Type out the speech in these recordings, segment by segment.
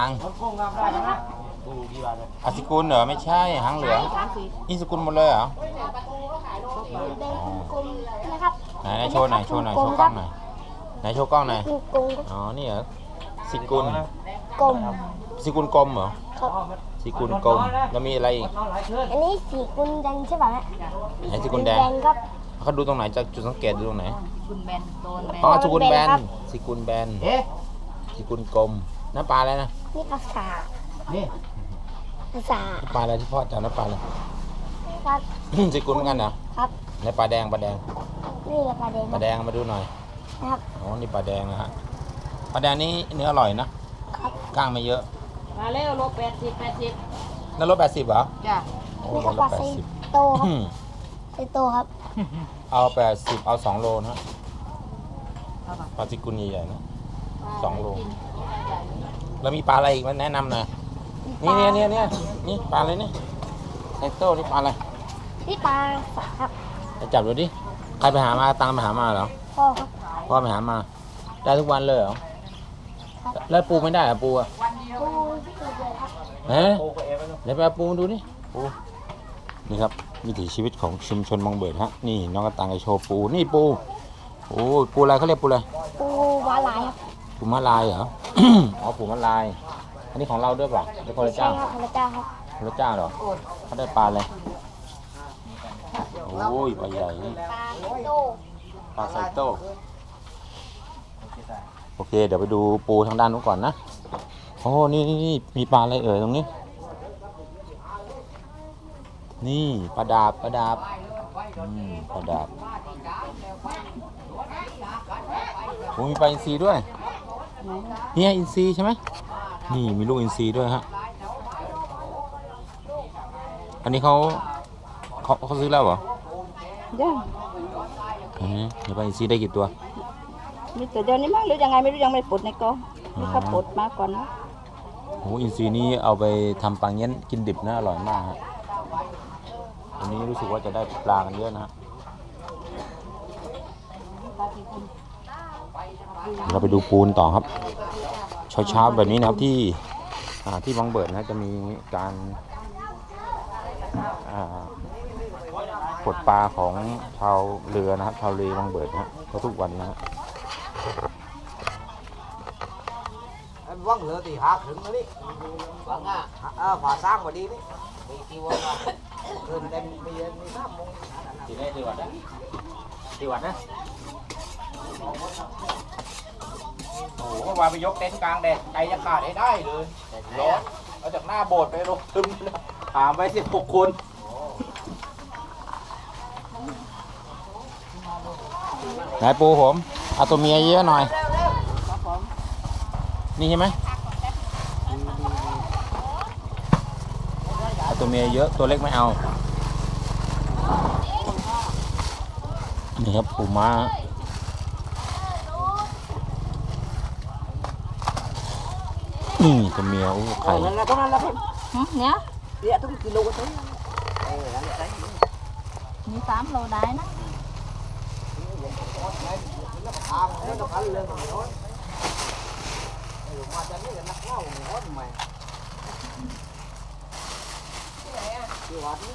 ตังรถกุ้งครับได้นะดูดีกว่าเลยอสกุลเหรอไม่ใช่หางเหลืองสามสี่นี่สกุลหมดเลยเหรอแดงกลมๆนะครับไหนไหนโชว์หน่อยโชว์หน่อยโชว์กล้องหน่อยไหนโชว์กล้องหน่อยเป็นกลมอ๋อนี่เหรอสกุลกลมสกุลกลมเหรอครับสกุลกลมแล้วมีอะไรอีกนอนหลายคืนอันนี้สีกุลแดงใช่ป่ะฮะไหนสกุลแดงแดงครับเขาดูตรงไหนจากจุดสังเกตดูตรงไหนคุณแบนโดนแบนอ๋อสกุลแบนครับสกุลแบนเอ๊ะสกุลกลม น้ำปลาอะไรนะนี่ภาษานี่ภาษาน้ำปลาอะไรที่พ่อจำน้ำปลาอะไรครับสกุลเหมือนกันเหรอครับ ในปลาแดงปลาแดงนี่แหละปลาแดงปลาแดงมาดูหน่อยนะครับ อ๋อนี่ปลาแดงนะฮะปลาแดงนี่เนื้ออร่อยนะครับกล้างไม่เยอะมาเร็วโลแปดสิบแปดสิบแล้วรถแปดสิบเหรอจ้ะโอ้นี่โหครับรปลาถแปไซดสิบโตครับไซโตครับเอาแปดสิบเอาสองโลนะฮะปลาจิกุลใหญ่ๆนะ สองโลแล้วมีปลาอะไรอีกมาแนะนำหน่อยนี่เนี่ยเนี่ยเนี่ยนี่ปลาอะไรเนี่ยไซโต้นี่ปลาอะไรนี่ปลาสาครับไปจับดูดิใครไปหามาตังไปหามาเหรอพ่อครับพ่อไปหามา ได้ทุกวันเลยเหรอแล้วปูไม่ได้เหรอปูอะปูตัวเดียวครับเฮ้ยโอ้ก็เอฟไปแล้วเดี๋ยวไปเอาปูมาดูดิปูนี่ครับวิถีชีวิตของชุมชนบางเบิดฮะนี่น้องกระตังไอโชว์ปูนี่ปูโอ้ยปูอะไรเขาเรียกปูอะไรปูวาลายครับ ปูมะลายเหรอ อ๋อปูมะลาย อันนี้ของเราด้วยเปล่ะหรือคนละใช่เจ้าครับพระเจ้าครับคนละเจ้าเหรอเขาได้ปลาอะไรโอ้ยปลาใหญ่นี่ปลาไซโตปลาไซโต้โอเค เดี๋ยวไปดูปูทางด้านนู้นก่อนนะโอ้นี่นี่นี่มีปลาอะไรเอ่ยตรงนี้ นี่ปลาดาบปลาดาบอืมปลาดาบโอ้มีปลาอินทรีด้วย เนี่ยอินทรีใช่ไหมนี่มีลูกอินทรีด้วยฮะอันนี้เขาเขาเขาซื้อแล้วเหรอจ้ะอืมเดี๋ยวปลาอินทรีได้กี่ตัว มีแต่เดี๋ยวนี้มั้งหรือยังไงไม่รู้ยังไม่ปลดในกองนี่ก็ปลดมาก่อนนะโอ้อินทรีนี่เอาไปทำปลาเงี้ยนกินดิบนะอร่อยมากฮะวันนี้รู้สึกว่าจะได้ปลากันเยอะนะฮะ เดี๋ยวเราไปดูปูนต่อครับ เช้าๆแบบนี้นะครับที่อ่าที่บางเบิดนะจะมีการอ่าปลดปลาของชาวเรือนะครับชาวเรือบางเบิดนะฮะก็ทุกวันนะฮะว่างเหลือตีหาถึงแล้วนี่ว่างอะเออฝาสร้างมาดีนี่มีที่ว่างเกินเต็มมีเย็นมีน้ำมงที่ได้ที่วัดนะที่วัดนะ โอ้โหเมื่อวานไปยกเต็นท์กลางแดดใจจะขาดให้ได้เลยร้อนเอาจากหน้าโบสถ์ไปลงทึมถามไปสิบหกคนไหนปูผมเอาตัวเมียเยอะหน่อย นี่ใช่ไหมเอาตัวเมียเยอะตัวเล็กไม่เอา นี่ครับปูม้า นี่ตัวเมียโอ้ไข่ นั่นแหละตรงนั้นแหละพี่ หึเนี่ย เดี๋ยวต้องกิโลก็ถึงเออนั่นแหละ มีสามโลได้นะ ทางนี้ก็พันเลยโอ้ยมาจากนี่ก็นักเล่าเนี่ยโอ้ยแม่ที่วัดนี่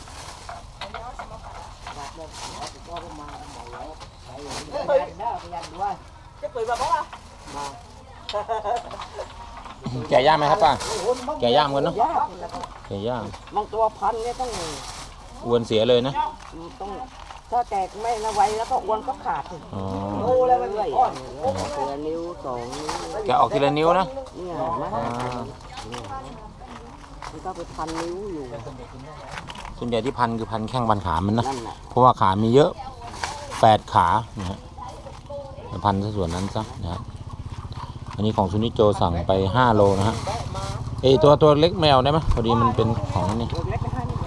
วัดเนี่ยวัดก็มาทำไมแล้วไปยันได้ไปยันด้วยจะเปิดแบบว่ามา แก่ย่างไหมครับป้าโอ้โหมันแก่ย่างกันเนาะยากแก่ย่างบางตัวพันเนี่ยต้องอวนเสียเลยนะ ต้องถ้าแตกไม่นะไวแล้วก็อ้วนก็ขาดสิอ๋อโอ้แล้วมันเรื่อยเสือนิ้วสองนิ้วแกะออกทีละนิ้วนะเนี่ยนะอ่ามันก็ไปพันนิ้วอยู่ ส่วนใหญ่ที่พันคือพันแข้งพันขามันนะ นั่นแหละเพราะว่าขามีเยอะแปดขานะฮะพันซะส่วนนั้นซะนะครับ อันนี้ของซุนิโจสั่งไปห้าโลนะฮะเอยตัวตัวเล็กแมวได้ไหมพอดีมันเป็นของอันนี่เล็กไปให้นี่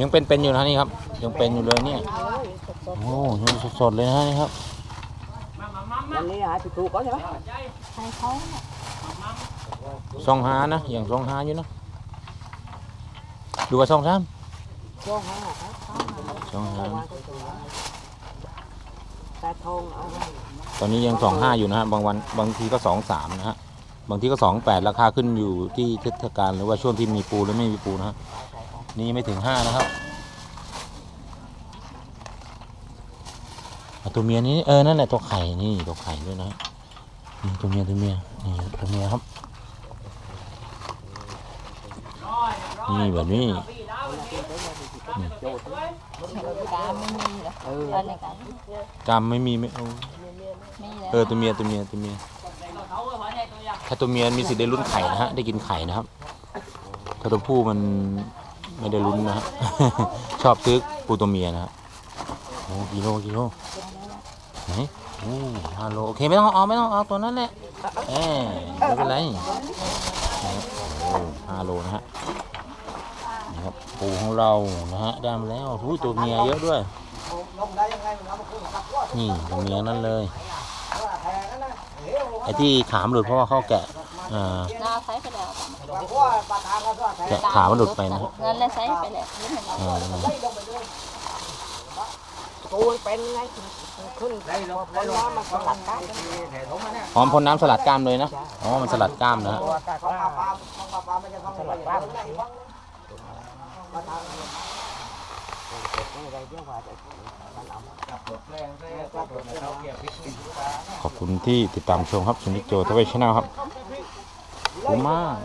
ยังเป็นเป็นอยู่นะนี่ครับ ยังเป็นอยู่เลยเนี่ยโอ้ยังสดๆเลยนะนี่ครับวันนี้หาผิดถูกก็ใช่ไหมใครเขาเนี่ยซองหานะอย่างซองหาอยู่นะดูว่าซองซ้ช่วงห้าครับำซองหา ตาทองเอาไว้ตอนนี้ยังสองห้าอยู่นะฮะบางวันบางทีก็สองสามนะฮะบางทีก็สองแปดราคาขึ้นอยู่ที่เทศกาลหรือว่าช่วงที่มีปูหรือไม่มีปูนะฮะนี่ยังไม่ถึงห้านะครับอะตัวเมียนี้เออนั่นแหละตัวไข่นี่ตัวไข่ด้วยนะนี่ตัวเมียตัวเมียนี่ตัวเมียครับนี่แบบนี้ กามไม่มีเหรอเอออะไรกันกามไม่มีไม่เอามีเออตัวเมียตัวเมียตัวเมียถ้าตัวเมียมีสิทธิ์ได้ลุ้นไข่นะฮะได้กินไข่นะครับ ถ้าตัวผู้มันไม่ได้ลุ้นนะฮะชอบซื้อปูตัวเมียนะฮะโอ้กิโลกิโลไหนโอ้ห้าโลโอเคไม่ต้องเอาไม่ต้องเอาตัวนั้นแหละเอ้ยไม่เป็นไรนะครับโอ้ห้าโลนะฮะนี่ครับ ปูของเรานะฮะได้มาแล้วอุ้ยตัวเมียเยอะด้วย นี่ตัวเมียนั่นเลยไอ้ที่ขามหลุดเพราะว่าเขาแกะอ่านาใช้ไปแล้วว่าปลาทางก็ว่าแกะขามหลุดไปนะเงินแล้วใช้ไปแล้วนี่เห็นไหมอ่าตัวเป็นไงขึ้นได้ลงได้ลงมันสลัดกันแถวมันเนี่ยหอมพ่นน้ำสลัดกล้ามเลยนะอ๋อมันสลัดกล้ามนะฮะ กของปลาปลาของปลาปลามันจะของสลัดบ้างปลาทางขอบคุณที่ติดตามชมครับชนิโจทวีชแนลครับขอบคุณมาก